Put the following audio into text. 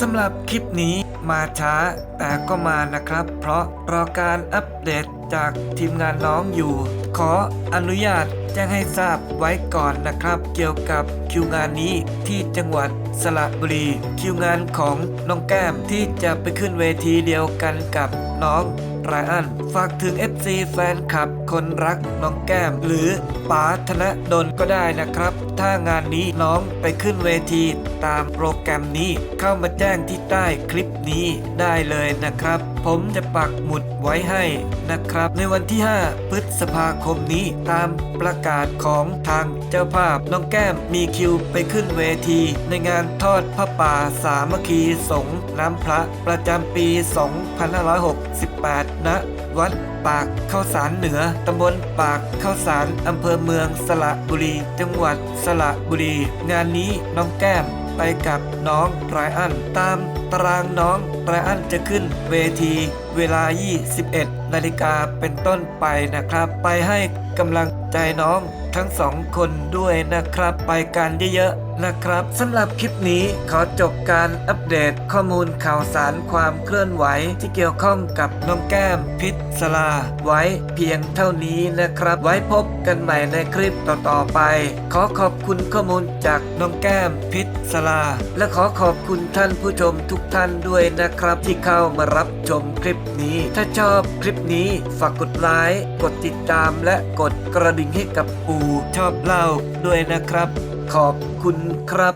สำหรับคลิปนี้มาช้าแต่ก็มานะครับ เพราะรอการอัปเดตจากทีมงานน้องอยู่ ขออนุญาตแจ้งให้ทราบไว้ก่อนนะครับ เกี่ยวกับคิวงานนี้ที่จังหวัดสระบุรี คิวงานของน้องแก้มที่จะไปขึ้นเวทีเดียวกันกับน้องไรอันฝากถึง FC แฟนคลับ คนรักน้องแก้ม หรือป๋าธนดลก็ได้นะครับ ถ้างานนี้น้องไปขึ้นเวทีตามโปรแกรมนี้เข้ามาแจ้งที่ใต้คลิปนี้ได้เลยนะครับ ผมจะปักหมุดไว้ให้นะครับในวันที่ 5 พฤษภาคมนี้ตามประกาศของทางเจ้าภาพน้องแก้มมีคิวไปขึ้นเวที ในงานทอดพระป่าสามัคคีสงน้ำพระประจำปี 2568ณวัดปากเข้าสารเหนือ ตำบลปากเข้าสารอำเภอเมืองสระบุรี จังหวัดสระบุรี งานนี้น้องแก้ม ไปกับน้องไรอัน ตามตารางน้องไรอันจะขึ้นเวทีเวลา 21 นาฬิกาเป็นต้นไปนะครับ ไปให้กำลังใจน้องทั้งสองคนด้วยนะครับ ไปกันเยอะๆ นะครับสำหรับคลิปนี้ขอจบการอัปเดตข้อมูลข่าวสารความเคลื่อนไหวที่เกี่ยวข้องกับน้องแก้มพิษสลา ไว้เพียงเท่านี้นะครับ ไว้พบกันใหม่ในคลิปต่อๆไป ขอขอบคุณข้อมูลจากน้องแก้มพิษสลา และขอขอบคุณท่านผู้ชมทุกท่านด้วยนะครับ ที่เข้ามารับชมคลิปนี้ ถ้าชอบคลิปนี้ฝากกดไลค์กดติดตามและกดกระดิ่งให้กับปูชอบเล่าด้วยนะครับ ขอบคุณครับ